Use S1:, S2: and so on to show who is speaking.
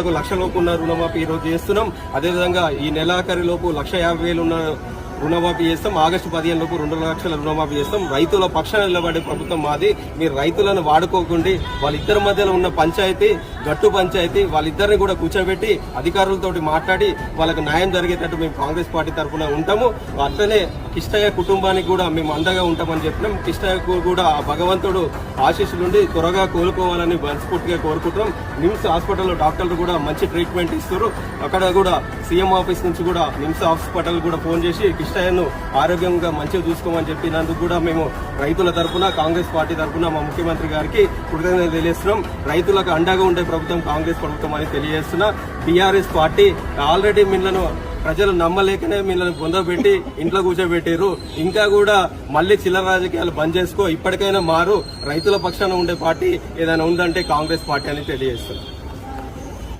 S1: లక్ష లోపు ఉన్న రుణమాఫీ ఈ రోజు చేస్తున్నాం. అదేవిధంగా ఈ నెలాఖరి లోపు లక్ష యాభై వేలు ఉన్న రుణమాఫీ చేస్తాం. ఆగస్టు పదిహేను లోపు రెండు లక్షల రుణమాఫీ చేస్తాం. రైతుల పక్షాన నిలబడే ప్రభుత్వం మాది. మీరు రైతులను వాడుకోకుండా. వాళ్ళిద్దరి మధ్యలో ఉన్న పంచాయతీ గట్టు పంచాయతీ వాళ్ళిద్దరిని కూడా కూర్చోబెట్టి అధికారులతోటి మాట్లాడి వాళ్ళకి న్యాయం జరిగేటట్టు మేము కాంగ్రెస్ పార్టీ తరఫున ఉంటాము. అట్లనే కిష్టయ్య కుటుంబానికి కూడా మేము అండగా ఉంటామని చెప్పినాం. కిష్టయ్యకు కూడా ఆ భగవంతుడు ఆశీస్సులుండి త్వరగా కోలుకోవాలని మనస్ఫూర్తిగా కోరుకుంటున్నాం. నిమ్స్ హాస్పిటల్లో డాక్టర్లు కూడా మంచి ట్రీట్మెంట్ ఇస్తారు అక్కడ కూడా సీఎం ఆఫీస్ నుంచి కూడా నిమ్స్ హాస్పిటల్ కూడా ఫోన్ చేసి కిష్టయ్యను ఆరోగ్యంగా మంచిగా చూసుకోమని చెప్పినందుకు కూడా మేము రైతుల తరఫున కాంగ్రెస్ పార్టీ తరఫున మా ముఖ్యమంత్రి గారికి కృతజ్ఞత తెలియజేస్తున్నాం. రైతులకు అండగా ఉండే ప్రభుత్వం కాంగ్రెస్ ప్రభుత్వం అని తెలియజేస్తున్నా. బీఆర్ఎస్ పార్టీ ఆల్రెడీ మిమ్మల్ని ప్రజలు నమ్మలేకనే మిమ్మల్ని పొందబెట్టి ఇంట్లో కూర్చోబెట్టారు ఇంకా కూడా మళ్ళీ చిల్లర రాజకీయాలు బంద్ చేసుకో ఇప్పటికైనా మారు. రైతుల పక్షాన ఉండే పార్టీ ఏదైనా ఉందంటే కాంగ్రెస్ పార్టీ అని తెలియజేస్తున్నారు